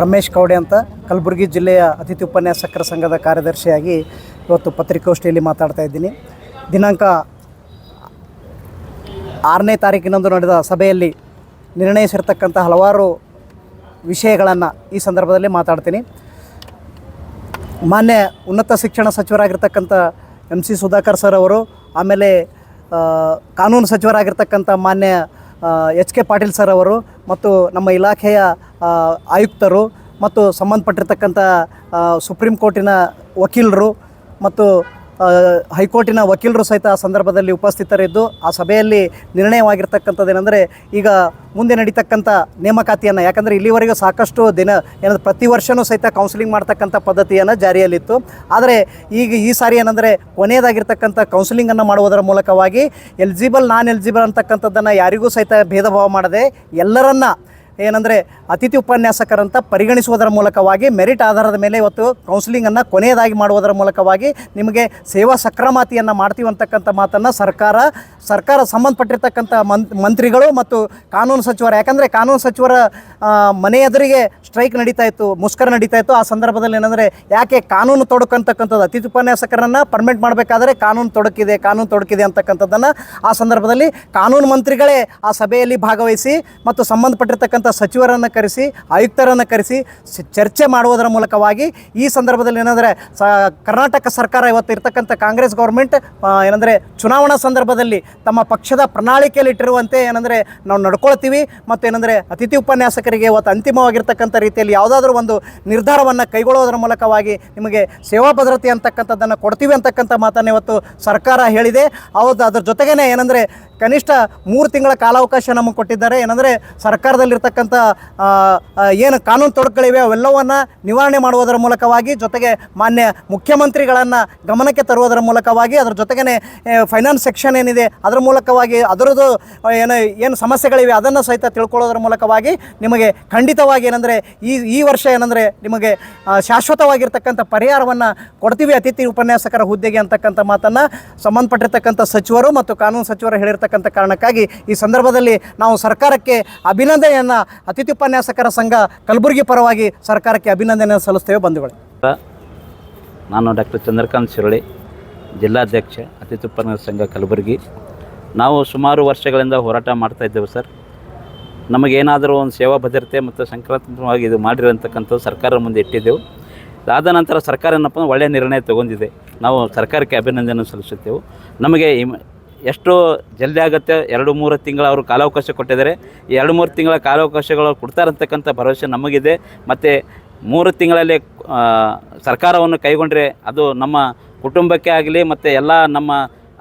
ರಮೇಶ್ ಕೌಡೆ ಅಂತ ಕಲಬುರಗಿ ಜಿಲ್ಲೆಯ ಅತಿಥಿ ಉಪನ್ಯಾಸಕರ ಸಂಘದ ಕಾರ್ಯದರ್ಶಿಯಾಗಿ ಇವತ್ತು ಪತ್ರಿಕಾಗೋಷ್ಠಿಯಲ್ಲಿ ಮಾತಾಡ್ತಾ ಇದ್ದೀನಿ. ದಿನಾಂಕ ಆರನೇ ತಾರೀಕಿನಂದು ನಡೆದ ಸಭೆಯಲ್ಲಿ ನಿರ್ಣಯಿಸಿರ್ತಕ್ಕಂಥ ಹಲವಾರು ವಿಷಯಗಳನ್ನು ಈ ಸಂದರ್ಭದಲ್ಲಿ ಮಾತಾಡ್ತೀನಿ. ಮಾನ್ಯ ಉನ್ನತ ಶಿಕ್ಷಣ ಸಚಿವರಾಗಿರ್ತಕ್ಕಂಥ ಎಂ ಸಿ ಸುಧಾಕರ್ ಸರ್ ಅವರು, ಆಮೇಲೆ ಕಾನೂನು ಸಚಿವರಾಗಿರ್ತಕ್ಕಂಥ ಮಾನ್ಯ ಎಚ್ ಕೆ ಪಾಟೀಲ್ ಸರ್ ಅವರು ಮತ್ತು ನಮ್ಮ ಇಲಾಖೆಯ ಆಯುಕ್ತರು ಮತ್ತು ಸಂಬಂಧಪಟ್ಟಿರ್ತಕ್ಕಂಥ ಸುಪ್ರೀಂ ಕೋರ್ಟಿನ ವಕೀಲರು ಮತ್ತು ಹೈಕೋರ್ಟಿನ ವಕೀಲರು ಸಹಿತ ಆ ಸಂದರ್ಭದಲ್ಲಿ ಉಪಸ್ಥಿತರಿದ್ದು ಆ ಸಭೆಯಲ್ಲಿ ನಿರ್ಣಯವಾಗಿರ್ತಕ್ಕಂಥದ್ದೇನೆಂದರೆ ಈಗ ಮುಂದೆ ನಡೀತಕ್ಕಂಥ ನೇಮಕಾತಿಯನ್ನು, ಯಾಕಂದರೆ ಇಲ್ಲಿವರೆಗೂ ಸಾಕಷ್ಟು ದಿನ, ಏನಂದ್ರೆ ಪ್ರತಿ ವರ್ಷವೂ ಸಹಿತ ಕೌನ್ಸಿಲಿಂಗ್ ಮಾಡ್ತಕ್ಕಂಥ ಪದ್ಧತಿಯನ್ನು ಜಾರಿಯಲ್ಲಿತ್ತು. ಆದರೆ ಈಗ ಈ ಸಾರಿ ಏನಂದರೆ ಕೊನೆಯದಾಗಿರ್ತಕ್ಕಂಥ ಕೌನ್ಸಿಲಿಂಗನ್ನು ಮಾಡುವುದರ ಮೂಲಕವಾಗಿ ಎಲಿಜಿಬಲ್, ನಾನ್ ಎಲಿಜಿಬಲ್ ಅಂತಕ್ಕಂಥದ್ದನ್ನು ಯಾರಿಗೂ ಸಹಿತ ಭೇದ ಭಾವ ಮಾಡದೆ ಎಲ್ಲರನ್ನ ಏನಂದರೆ ಅತಿಥಿ ಉಪನ್ಯಾಸಕರಂತ ಪರಿಗಣಿಸುವುದರ ಮೂಲಕವಾಗಿ, ಮೆರಿಟ್ ಆಧಾರದ ಮೇಲೆ ಇವತ್ತು ಕೌನ್ಸಿಲಿಂಗನ್ನು ಕೊನೆಯದಾಗಿ ಮಾಡುವುದರ ಮೂಲಕವಾಗಿ ನಿಮಗೆ ಸೇವಾ ಸಕ್ರಮಾತಿಯನ್ನು ಮಾಡ್ತೀವಿ ಅಂತಕ್ಕಂಥ ಮಾತನ್ನು ಸರ್ಕಾರ ಸರ್ಕಾರ ಸಂಬಂಧಪಟ್ಟಿರ್ತಕ್ಕಂಥ ಮಂತ್ರಿಗಳು ಮತ್ತು ಕಾನೂನು ಸಚಿವರು, ಯಾಕಂದರೆ ಕಾನೂನು ಸಚಿವರ ಮನೆಯದರಿಗೆ ಮನೆ ಎದುರಿಗೆ ಸ್ಟ್ರೈಕ್ ನಡೀತಾ ಇತ್ತು, ಮುಷ್ಕರ ನಡೀತಾ ಇತ್ತು. ಆ ಸಂದರ್ಭದಲ್ಲಿ ಏನಂದರೆ, ಯಾಕೆ ಕಾನೂನು ತೊಡಕಂತಕ್ಕಂಥದ್ದು? ಅತಿಥಿ ಉಪನ್ಯಾಸಕರನ್ನು ಪರ್ಮಿಟ್ ಮಾಡಬೇಕಾದ್ರೆ ಕಾನೂನು ತೊಡಕಿದೆ ಕಾನೂನು ತೊಡಕಿದೆ ಅಂತಕ್ಕಂಥದ್ದನ್ನು ಆ ಸಂದರ್ಭದಲ್ಲಿ ಕಾನೂನು ಮಂತ್ರಿಗಳೇ ಆ ಸಭೆಯಲ್ಲಿ ಭಾಗವಹಿಸಿ ಮತ್ತು ಸಂಬಂಧಪಟ್ಟಿರ್ತಕ್ಕಂಥ ಸಚಿವರನ್ನು ಕರೆಸಿ, ಆಯುಕ್ತರನ್ನು ಕರೆಸಿ ಚರ್ಚೆ ಮಾಡುವುದರ ಮೂಲಕವಾಗಿ ಈ ಸಂದರ್ಭದಲ್ಲಿ ಏನಂದರೆ ಕರ್ನಾಟಕ ಸರ್ಕಾರ ಇವತ್ತು ಇರ್ತಕ್ಕಂಥ ಕಾಂಗ್ರೆಸ್ ಗೌರ್ಮೆಂಟ್ ಏನಂದರೆ ಚುನಾವಣಾ ಸಂದರ್ಭದಲ್ಲಿ ತಮ್ಮ ಪಕ್ಷದ ಪ್ರಣಾಳಿಕೆಯಲ್ಲಿ ಇಟ್ಟಿರುವಂತೆ ಏನಂದರೆ ನಾವು ನಡ್ಕೊಳ್ತೀವಿ ಮತ್ತು ಏನಂದರೆ ಅತಿಥಿ ಉಪನ್ಯಾಸಕರಿಗೆ ಇವತ್ತು ಅಂತಿಮವಾಗಿರ್ತಕ್ಕಂಥ ರೀತಿಯಲ್ಲಿ ಯಾವುದಾದ್ರೂ ಒಂದು ನಿರ್ಧಾರವನ್ನು ಕೈಗೊಳ್ಳೋದ್ರ ಮೂಲಕವಾಗಿ ನಿಮಗೆ ಸೇವಾ ಭದ್ರತೆ ಅಂತಕ್ಕಂಥದ್ದನ್ನು ಕೊಡ್ತೀವಿ ಅಂತಕ್ಕಂಥ ಮಾತನ್ನು ಇವತ್ತು ಸರ್ಕಾರ ಹೇಳಿದೆ. ಹೌದು, ಅದ್ರ ಜೊತೆಗೇ ಏನಂದರೆ ಕನಿಷ್ಠ ಮೂರು ತಿಂಗಳ ಕಾಲಾವಕಾಶ ನಮಗೆ ಕೊಟ್ಟಿದ್ದಾರೆ. ಏನಂದರೆ ಸರ್ಕಾರದಲ್ಲಿರ್ತಕ್ಕಂಥ ಏನು ಕಾನೂನು ತೊಡಕುಗಳಿವೆ ಅವೆಲ್ಲವನ್ನು ನಿವಾರಣೆ ಮಾಡುವುದರ ಮೂಲಕವಾಗಿ ಜೊತೆಗೆ ಮಾನ್ಯ ಮುಖ್ಯಮಂತ್ರಿಗಳನ್ನು ಗಮನಕ್ಕೆ ತರುವುದರ ಮೂಲಕವಾಗಿ ಅದರ ಜೊತೆಗೇ ಫೈನಾನ್ಸ್ ಸೆಕ್ಷನ್ ಏನಿದೆ ಅದರ ಮೂಲಕವಾಗಿ ಅದರದ್ದು, ಏನು ಏನು ಸಮಸ್ಯೆಗಳಿವೆ ಅದನ್ನು ಸಹಿತ ತಿಳ್ಕೊಳ್ಳೋದ್ರ ಮೂಲಕವಾಗಿ ನಿಮಗೆ ಖಂಡಿತವಾಗಿ ಏನಂದರೆ ಈ ಈ ವರ್ಷ ಏನಂದರೆ ನಿಮಗೆ ಶಾಶ್ವತವಾಗಿರ್ತಕ್ಕಂಥ ಪರಿಹಾರವನ್ನು ಕೊಡ್ತೀವಿ ಅತಿಥಿ ಉಪನ್ಯಾಸಕರ ಹುದ್ದೆಗೆ ಅಂತಕ್ಕಂಥ ಮಾತನ್ನು ಸಂಬಂಧಪಟ್ಟಿರ್ತಕ್ಕಂಥ ಸಚಿವರು ಮತ್ತು ಕಾನೂನು ಸಚಿವರು ಹೇಳಿರ್ತಕ್ಕಂಥ ಕಾರಣಕ್ಕಾಗಿ ಈ ಸಂದರ್ಭದಲ್ಲಿ ನಾವು ಸರ್ಕಾರಕ್ಕೆ ಅಭಿನಂದನೆಯನ್ನು ಅತಿಥಿ ಉಪನ್ಯಾಸಕರ ಸಂಘ ಕಲಬುರಗಿ ಪರವಾಗಿ ಸರ್ಕಾರಕ್ಕೆ ಅಭಿನಂದನೆಯನ್ನು ಸಲ್ಲಿಸ್ತೇವೆ ಬಂಧುಗಳು. ನಾನು ಡಾಕ್ಟರ್ ಚಂದ್ರಕಾಂತ್ ಶಿರಳಿ ಜಿಲ್ಲಾಧ್ಯಕ್ಷ, ಅತಿಥಿ ಉಪನ್ಯಾಸ ಸಂಘ ಕಲಬುರಗಿ. ನಾವು ಸುಮಾರು ವರ್ಷಗಳಿಂದ ಹೋರಾಟ ಮಾಡ್ತಾ ಇದ್ದೇವೆ ಸರ್. ನಮಗೇನಾದರೂ ಒಂದು ಸೇವಾ ಭದ್ರತೆ ಮತ್ತು ಸಂಕ್ರಾಂತವಾಗಿ ಇದು ಮಾಡಿರೋಂತಕ್ಕಂಥದ್ದು ಸರ್ಕಾರ ಮುಂದೆ ಇಟ್ಟಿದ್ದೆವು. ಅದಾದ ನಂತರ ಸರ್ಕಾರ ಏನಪ್ಪ ಅಂದ್ರೆ ಒಳ್ಳೆಯ ನಿರ್ಣಯ ತಗೊಂಡಿದೆ. ನಾವು ಸರ್ಕಾರಕ್ಕೆ ಅಭಿನಂದನೆ ಸಲ್ಲಿಸುತ್ತೇವೆ. ನಮಗೆ ಎಷ್ಟು ಜಲ್ದಿ ಆಗುತ್ತೆ, ಎರಡು ಮೂರು ತಿಂಗಳ ಅವರು ಕಾಲಾವಕಾಶ ಕೊಟ್ಟಿದ್ದಾರೆ. ಈ ಎರಡು ಮೂರು ತಿಂಗಳ ಕಾಲಾವಕಾಶಗಳು ಕೊಡ್ತಾರಂತಕ್ಕಂಥ ಭರವಸೆ ನಮಗಿದೆ. ಮತ್ತು ಮೂರು ತಿಂಗಳಲ್ಲಿ ಸರ್ಕಾರವನ್ನು ಕೈಗೊಂಡ್ರೆ ಅದು ನಮ್ಮ ಕುಟುಂಬಕ್ಕೆ ಆಗಲಿ, ಮತ್ತು ಎಲ್ಲ ನಮ್ಮ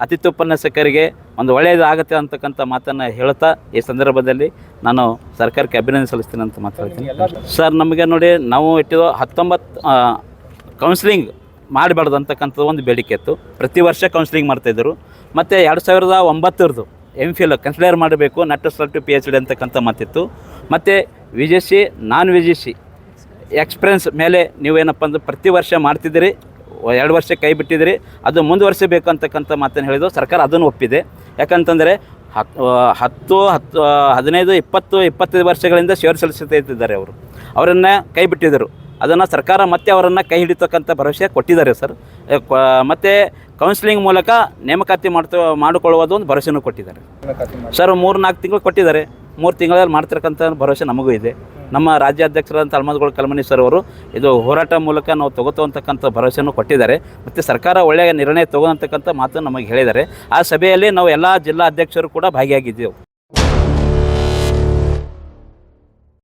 ಅತಿಥಿ ಉಪನ್ಯಾಸಕರಿಗೆ ಒಂದು ಒಳ್ಳೆಯದು ಆಗುತ್ತೆ ಅಂತಕ್ಕಂಥ ಮಾತನ್ನು ಹೇಳ್ತಾ ಈ ಸಂದರ್ಭದಲ್ಲಿ ನಾನು ಸರ್ಕಾರಕ್ಕೆ ಅಭಿನಂದನೆ ಸಲ್ಲಿಸ್ತೀನಿ ಅಂತ ಮಾತಾಡ್ತೀನಿ. ಸರ್, ನಮಗೆ ನೋಡಿ ನಾವು ಇಟ್ಟಿರೋ ಹತ್ತೊಂಬತ್ತು ಕೌನ್ಸಿಲಿಂಗ್ ಮಾಡಬಾರ್ದು ಅಂತಕ್ಕಂಥದ್ದು ಒಂದು ಬೇಡಿಕೆ ಇತ್ತು. ಪ್ರತಿ ವರ್ಷ ಕೌನ್ಸಿಲಿಂಗ್ ಮಾಡ್ತಾಯಿದ್ರು ಮತ್ತು ಎರಡು ಸಾವಿರದ ಒಂಬತ್ತರದು ಎಂ ಫಿಲ್ ಕನ್ಸಿಡರ್ ಮಾಡಬೇಕು not to P H D ಅಂತಕ್ಕಂಥ ಮಾತಿತ್ತು. ಮತ್ತು V C non V C experience ಮೇಲೆ ನೀವೇನಪ್ಪ ಅಂದ್ರೆ ಪ್ರತಿ ವರ್ಷ ಮಾಡ್ತಿದ್ದೀರಿ ಎರಡು ವರ್ಷ ಕೈ ಬಿಟ್ಟಿದ್ರಿ ಅದು ಮುಂದುವರಿಸಬೇಕಂತಕ್ಕಂಥ ಮಾತನ್ನು ಹೇಳಿದ್ರು. ಸರ್ಕಾರ ಅದನ್ನು ಒಪ್ಪಿದೆ. ಯಾಕಂತಂದರೆ ಹತ್ತು ಹತ್ತು ಹತ್ತು ಹದಿನೈದು ಇಪ್ಪತ್ತು ಇಪ್ಪತ್ತೈದು ವರ್ಷಗಳಿಂದ ಸೇವೆ ಸಲ್ಲಿಸುತ್ತಿದ್ದಾರೆ ಇದ್ದಾರೆ ಅವರು. ಅವರನ್ನು ಕೈ ಬಿಟ್ಟಿದ್ದರು. ಅದನ್ನು ಸರ್ಕಾರ ಮತ್ತೆ ಅವರನ್ನು ಕೈ ಹಿಡಿತಕ್ಕಂಥ ಭರವಸೆ ಕೊಟ್ಟಿದ್ದಾರೆ ಸರ್. ಮತ್ತು ಕೌನ್ಸಿಲಿಂಗ್ ಮೂಲಕ ನೇಮಕಾತಿ ಮಾಡ್ತಾ ಮಾಡಿಕೊಳ್ಳುವುದು ಒಂದು ಭರವಸೆನೂ ಕೊಟ್ಟಿದ್ದಾರೆ. ಸರ್ ಮೂರು ನಾಲ್ಕು ತಿಂಗಳು ಕೊಟ್ಟಿದ್ದಾರೆ. ಮೂರು ತಿಂಗಳಲ್ಲಿ ಮಾಡ್ತಿರಕ್ಕಂಥ ಭರವಸೆ ನಮಗೂ ಇದೆ. ನಮ್ಮ ರಾಜ್ಯಾಧ್ಯಕ್ಷರಾದಂಥ ಹಲ್ಮದ್ಗೋಳ್ ಕಲ್ಮಣಿ ಸರ್ ಅವರು ಇದು ಹೋರಾಟ ಮೂಲಕ ನಾವು ತಗೋತೋ ಅಂತಕ್ಕಂಥ ಭರವಸೆಯನ್ನು ಕೊಟ್ಟಿದ್ದಾರೆ. ಮತ್ತು ಸರ್ಕಾರ ಒಳ್ಳೆಯ ನಿರ್ಣಯ ತಗೋತಕ್ಕಂಥ ಮಾತನ್ನು ನಮಗೆ ಹೇಳಿದ್ದಾರೆ. ಆ ಸಭೆಯಲ್ಲಿ ನಾವು ಎಲ್ಲ ಜಿಲ್ಲಾ ಅಧ್ಯಕ್ಷರು ಕೂಡ ಭಾಗಿಯಾಗಿದ್ದೆವು.